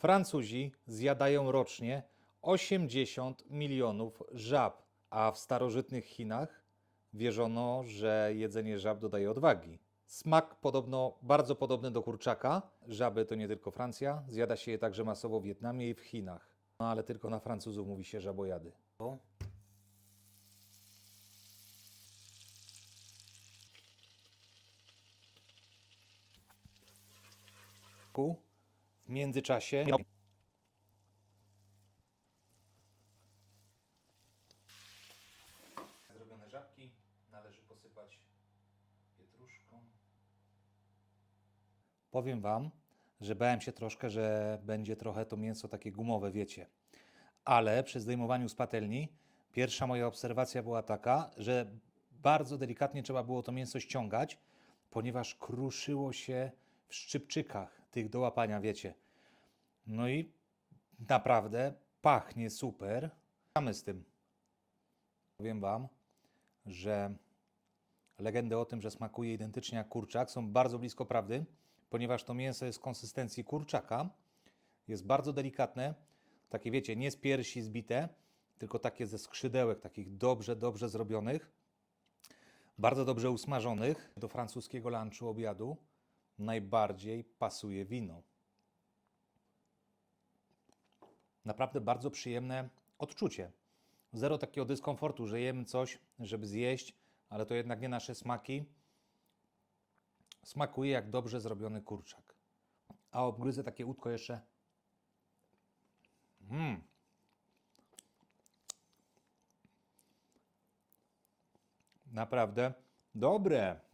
Francuzi zjadają rocznie 80 milionów żab, a w starożytnych Chinach wierzono, że jedzenie żab dodaje odwagi. Smak podobno bardzo podobny do kurczaka. Żaby to nie tylko Francja, zjada się je także masowo w Wietnamie i w Chinach. No ale tylko na Francuzów mówi się żabojady. O. W międzyczasie Zrobione żabki należy posypać pietruszką. Powiem Wam, że bałem się troszkę, że będzie trochę to mięso takie gumowe, wiecie. Ale przy zdejmowaniu z patelni pierwsza moja obserwacja była taka, że bardzo delikatnie trzeba było to mięso ściągać, ponieważ kruszyło się w szczypczykach tych do łapania, wiecie. No i naprawdę pachnie super. Mamy z tym. Powiem Wam, że legendy o tym, że smakuje identycznie jak kurczak, są bardzo blisko prawdy, ponieważ to mięso jest konsystencji kurczaka, jest bardzo delikatne, takie wiecie, nie z piersi zbite, tylko takie ze skrzydełek, takich dobrze, dobrze zrobionych, bardzo dobrze usmażonych. Do francuskiego lunchu, obiadu najbardziej pasuje wino. Naprawdę bardzo przyjemne odczucie. Zero takiego dyskomfortu, że jemy coś, żeby zjeść, ale to jednak nie nasze smaki. Smakuje jak dobrze zrobiony kurczak. A obgryzę takie łódko jeszcze. Mm. Naprawdę dobre.